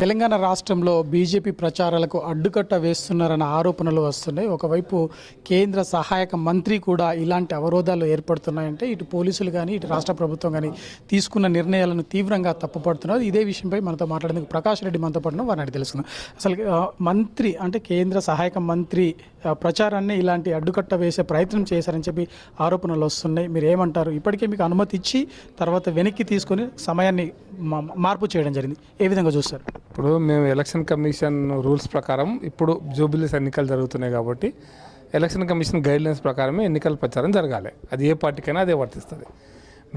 తెలంగాణ రాష్ట్రంలో బీజేపీ ప్రచారాలకు అడ్డుకట్ట వేస్తున్నారన్న ఆరోపణలు వస్తున్నాయి. ఒకవైపు కేంద్ర సహాయక మంత్రి కూడా ఇలాంటి అవరోధాలు ఏర్పడుతున్నాయంటే ఇటు పోలీసులు కానీ ఇటు రాష్ట్ర ప్రభుత్వం కానీ తీసుకున్న నిర్ణయాలను తీవ్రంగా తప్పుపడుతున్నారు. ఇదే విషయంపై మనతో మాట్లాడేందుకు ప్రకాష్ రెడ్డి మనతో పడిన వారిని అడిగి తెలుసుకుందాం. అసలు మంత్రి అంటే కేంద్ర సహాయక మంత్రి ప్రచారాన్ని ఇలాంటి అడ్డుకట్ట వేసే ప్రయత్నం చేశారని చెప్పి ఆరోపణలు వస్తున్నాయి. మీరు ఏమంటారు ఇప్పటికే మీకు అనుమతి ఇచ్చి తర్వాత వెనక్కి తీసుకొని సమయాన్ని మార్పు చేయడం జరిగింది. ఏ విధంగా చూస్తారు? ఇప్పుడు మేము ఎలక్షన్ కమిషన్ రూల్స్ ప్రకారం ఇప్పుడు జూబిలీస్ ఎన్నికలు జరుగుతున్నాయి కాబట్టి ఎలక్షన్ కమిషన్ గైడ్లైన్స్ ప్రకారమే ఎన్నికల ప్రచారం జరగాలి. అది ఏ పార్టీకైనా అదే వర్తిస్తుంది.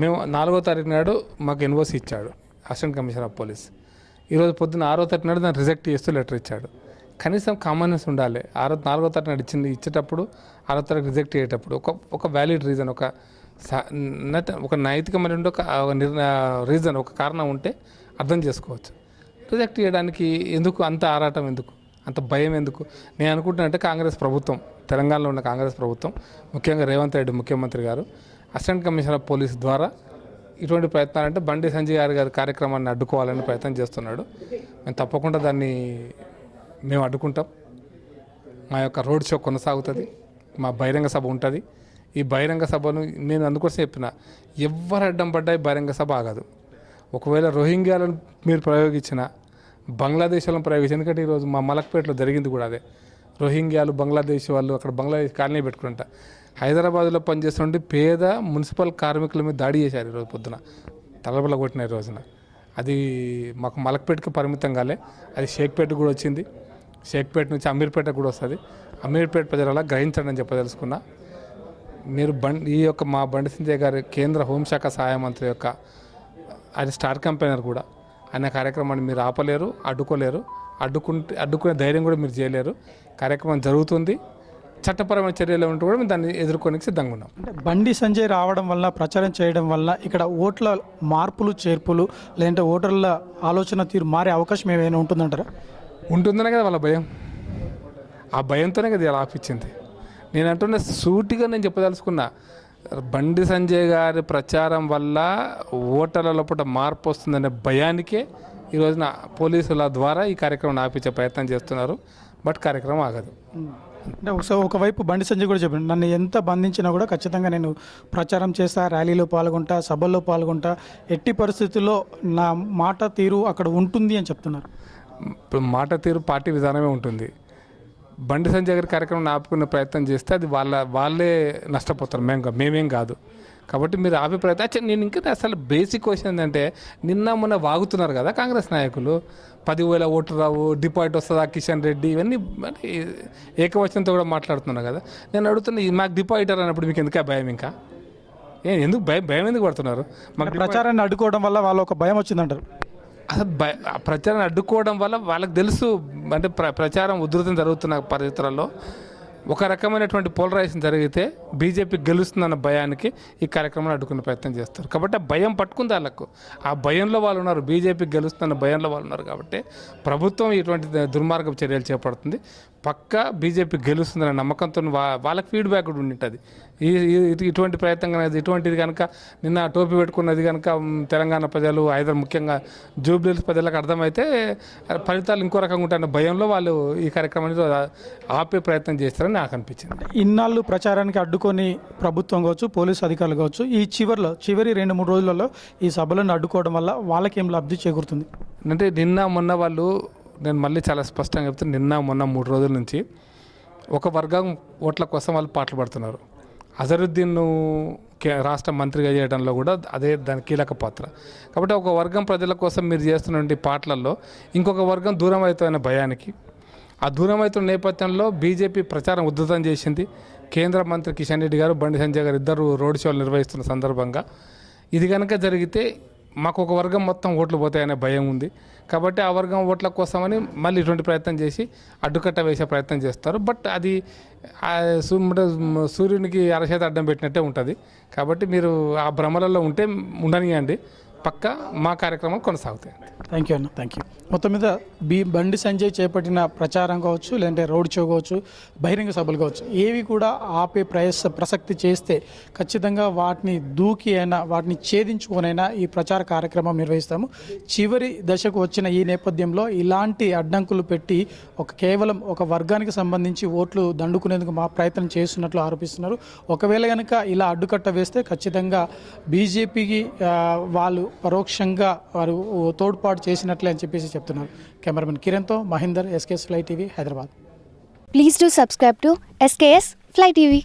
మేము నాలుగో తారీఖు నాడు మాకు ఎన్ఓసి ఇచ్చాడు అసిస్టెంట్ కమిషనర్ ఆఫ్ పోలీస్. ఈరోజు పొద్దున్న ఆరో తారీఖు నాడు దాన్ని రిజెక్ట్ చేస్తూ లెటర్ ఇచ్చాడు. కనీసం కామన్నెస్ ఉండాలి. ఆరో నాలుగో తారీఖు నాడు ఇచ్చింది ఇచ్చేటప్పుడు ఆరో తారీఖు రిజెక్ట్ అయ్యేటప్పుడు ఒక ఒక వ్యాలిడ్ రీజన్ ఒక ఒక నైతికమైన ఒక రీజన్ ఒక కారణం ఉంటే అర్థం చేసుకోవచ్చు. రిజెక్ట్ చేయడానికి ఎందుకు అంత ఆరాటం ఎందుకు? అంత భయం ఎందుకు? నేను అనుకుంటున్నానంటే కాంగ్రెస్ ప్రభుత్వం తెలంగాణలో ఉన్న కాంగ్రెస్ ప్రభుత్వం ముఖ్యంగా రేవంత్ రెడ్డి ముఖ్యమంత్రి గారు అసిస్టెంట్ కమిషనర్ పోలీస్ ద్వారా ఇటువంటి ప్రయత్నాలు అంటే బండి సంజయ్ గారి గారి కార్యక్రమాన్ని అడ్డుకోవాలని ప్రయత్నం చేస్తున్నాడు. మేము తప్పకుండా దాన్ని మేము అడ్డుకుంటాం. మా యొక్క రోడ్ షో కొనసాగుతుంది. మా బహిరంగ సభ ఉంటుంది. ఈ బహిరంగ సభను నేను అందుకోసం చెప్పిన. ఎవరు అడ్డం పడ్డా ఈ బహిరంగ సభ ఆగదు. ఒకవేళ రోహింగ్యాలను మీరు ప్రయోగించిన బంగ్లాదేశ్లను ప్రయోగించిన ఎందుకంటే ఈరోజు మా మలక్పేటలో జరిగింది కూడా అదే. రోహింగ్యాలు బంగ్లాదేశ్ వాళ్ళు అక్కడ బంగ్లాదేశ్ కాలనీ పెట్టుకుంటా. హైదరాబాద్లో పనిచేస్తుంటే పేద మున్సిపల్ కార్మికుల మీద దాడి చేశారు ఈరోజు పొద్దున. తలబల కొట్టిన ఈ రోజున. అది మాకు మలక్పేటకి పరిమితం కాలే. అది షేక్పేట కూడా వచ్చింది. షేక్పేట నుంచి అమీర్పేట కూడా వస్తుంది. అమీర్పేట ప్రజల గ్రహించండి అని చెప్పదలుచుకున్నా. మీరు బండి ఈ యొక్క మా బండి సంజయ్ గారి కేంద్ర హోంశాఖ సహాయ మంత్రి యొక్క ఆయన స్టార్ కంపెనర్ కూడా. ఆయన కార్యక్రమాన్ని మీరు ఆపలేరు అడ్డుకోలేరు. అడ్డుకుంటే అడ్డుకునే ధైర్యం కూడా మీరు చేయలేరు. కార్యక్రమం జరుగుతుంది. చట్టపరమైన చర్యలు ఉంటే కూడా మేము దాన్ని ఎదుర్కోనికి సిద్ధంగా ఉన్నాం. బండి సంజయ్ రావడం వల్ల ప్రచారం చేయడం వల్ల ఇక్కడ ఓట్ల మార్పులు చేర్పులు లేదంటే ఓటర్ల ఆలోచన తీరు మారే అవకాశం ఏమైనా ఉంటుందంటారా? ఉంటుందనే కదా వాళ్ళ భయం. ఆ భయంతోనే కదా ఇలా ఆపించింది. నేను అంటున్న సూటిగా నేను చెప్పదలుచుకున్నా. బండి సంజయ్ గారి ప్రచారం వల్ల ఓటర్ల లోపల మార్పు వస్తుందనే భయానికే ఈ రోజున పోలీసుల ద్వారా ఈ కార్యక్రమం ఆపించే ప్రయత్నం చేస్తున్నారు. బట్ కార్యక్రమం ఆగదు. అంటే ఒకసారి ఒకవైపు బండి సంజయ్ కూడా చెప్పాడు నన్ను ఎంత బంధించినా కూడా ఖచ్చితంగా నేను ప్రచారం చేస్తా ర్యాలీలో పాల్గొంటా సభల్లో పాల్గొంటా ఎట్టి పరిస్థితుల్లో నా మాట తీరు అక్కడ ఉంటుంది అని చెప్తున్నారు. ఇప్పుడు మాట తీరు పార్టీ విధానమే ఉంటుంది. బండి సంజయ్ గారి కార్యక్రమం ఆపుకునే ప్రయత్నం చేస్తే అది వాళ్ళ వాళ్ళే నష్టపోతారు. మేము మేమేం కాదు. కాబట్టి మీరు ఆపే ప్రయత్నం అచ్చా, నేను ఇంకా అసలు బేసిక్ క్వశ్చన్ ఏంటంటే నిన్న మొన్న వాగుతున్నారు కదా కాంగ్రెస్ నాయకులు. పదివేల ఓట్లు రావు డిపాజిట్ వస్తుందా కిషన్ రెడ్డి ఇవన్నీ ఏకవచనంతో కూడా మాట్లాడుతున్నారు కదా. నేను అడుగుతున్నా ఈ మాకు డిపాజిటర్ అన్నప్పుడు మీకు ఎందుకే భయం ఇంకా? ఏ ఎందుకు భయం భయం ఎందుకు పడుతున్నారు? మాకు ప్రచారాన్ని అడ్డుకోవడం వల్ల వాళ్ళు ఒక భయం వచ్చిందంటారు. అసలు భయ- ప్రచారాన్ని అడ్డుకోవడం వల్ల వాళ్ళకి తెలుసు అంటే ప్ర ప్రచారం ఉధృతం జరుగుతున్న పరిస్థితులలో. ఒక రకమైనటువంటి పోలరైజేషన్ జరిగితే బీజేపీ గెలుస్తుందన్న భయానికి ఈ కార్యక్రమాన్ని అడ్డుకునే ప్రయత్నం చేస్తారు. కాబట్టి ఆ భయం పట్టుకుంది వాళ్ళకు. ఆ భయంలో వాళ్ళు ఉన్నారు. బీజేపీ గెలుస్తుందన్న భయంలో వాళ్ళు ఉన్నారు కాబట్టి ప్రభుత్వం ఇటువంటి ద- దుర్మార్గపు చర్యలు చేపడుతుంది. పక్కా బీజేపీ గెలుస్తుందనే నమ్మకంతో వా వాళ్ళకి ఫీడ్బ్యాక్ కూడా ఉంటుంది ఈ ఇటువంటి ప్రయత్నం కనుక ఇటువంటిది కనుక నిన్న టోపీ పెట్టుకున్నది కనుక తెలంగాణ ప్రజలు హైదరాబాద్ ముఖ్యంగా జూబ్లీస్ ప్రజలకు అర్థమైతే ఫలితాలు ఇంకో రకంగా ఉంటాయన్న భయంలో వాళ్ళు ఈ కార్యక్రమాన్ని ఆపే ప్రయత్నం చేస్తారని నాకు అనిపించింది. ఇన్నాళ్ళు ప్రచారానికి అడ్డుకొని ప్రభుత్వం కావచ్చు పోలీసు అధికారులు కావచ్చు ఈ చివరిలో చివరి రెండు మూడు రోజులలో ఈ సభలను అడ్డుకోవడం వల్ల వాళ్ళకి లబ్ధి చేకూరుతుంది? అంటే నిన్న మొన్న వాళ్ళు నేను మళ్ళీ చాలా స్పష్టంగా చెప్తాను నిన్న మొన్న మూడు రోజుల నుంచి ఒక వర్గం ఓట్ల కోసం వాళ్ళు పాటలు పడుతున్నారు. అజరుద్దీన్ కే- రాష్ట్ర మంత్రిగా చేయడంలో కూడా అదే దాని కీలక పాత్ర. కాబట్టి ఒక వర్గం ప్రజల కోసం మీరు చేస్తున్నటువంటి పాటలలో ఇంకొక వర్గం దూరం అవుతున్న భయానికి ఆ దూరమవుతున్న నేపథ్యంలో బీజేపీ ప్రచారం ఉధృతం చేసింది. కేంద్ర మంత్రి కిషన్ రెడ్డి గారు బండి సంజయ్ గారు ఇద్దరు రోడ్ షోలు నిర్వహిస్తున్న సందర్భంగా ఇది కనుక జరిగితే మాకు ఒక వర్గం మొత్తం ఓట్లు పోతాయనే భయం ఉంది. కాబట్టి ఆ వర్గం ఓట్ల కోసమని మళ్ళీ ఇటువంటి ప్రయత్నం చేసి అడ్డుకట్ట వేసే ప్రయత్నం చేస్తారు. బట్ అది సూర్యునికి అరచేత అడ్డం పెట్టినట్టే ఉంటుంది. కాబట్టి మీరు ఆ భ్రమలలో ఉంటే ఉండనియండి. పక్క మా కార్యక్రమం కొనసాగుతాయి. థ్యాంక్ యూ అన్న. థ్యాంక్ యూ మొత్తం మీద బి బండి సంజయ్ చేపట్టిన ప్రచారం కావచ్చు లేదంటే రోడ్ షో కావచ్చు బహిరంగ సభలు కావచ్చు ఏవి కూడా ఆపే ప్రయస ప్రసక్తి చేస్తే ఖచ్చితంగా వాటిని దూకి అయినా వాటిని ఛేదించుకొనైనా ఈ ప్రచార కార్యక్రమం నిర్వహిస్తాము. చివరి దశకు వచ్చిన ఈ నేపథ్యంలో ఇలాంటి అడ్డంకులు పెట్టి ఒక కేవలం ఒక వర్గానికి సంబంధించి ఓట్లు దండుకునేందుకు మా ప్రయత్నం చేస్తున్నట్లు ఆరోపిస్తున్నారు. ఒకవేళ కనుక ఇలా అడ్డుకట్ట వేస్తే ఖచ్చితంగా బీజేపీకి వాళ్ళు పరోక్షంగా వారు తోడ్పాటు చేసినట్లే అని చెప్పేసి చెప్తున్నారు cameraman కిరణ్తో Mahender SKS fly TV Hyderabad. Please do subscribe to SKS fly TV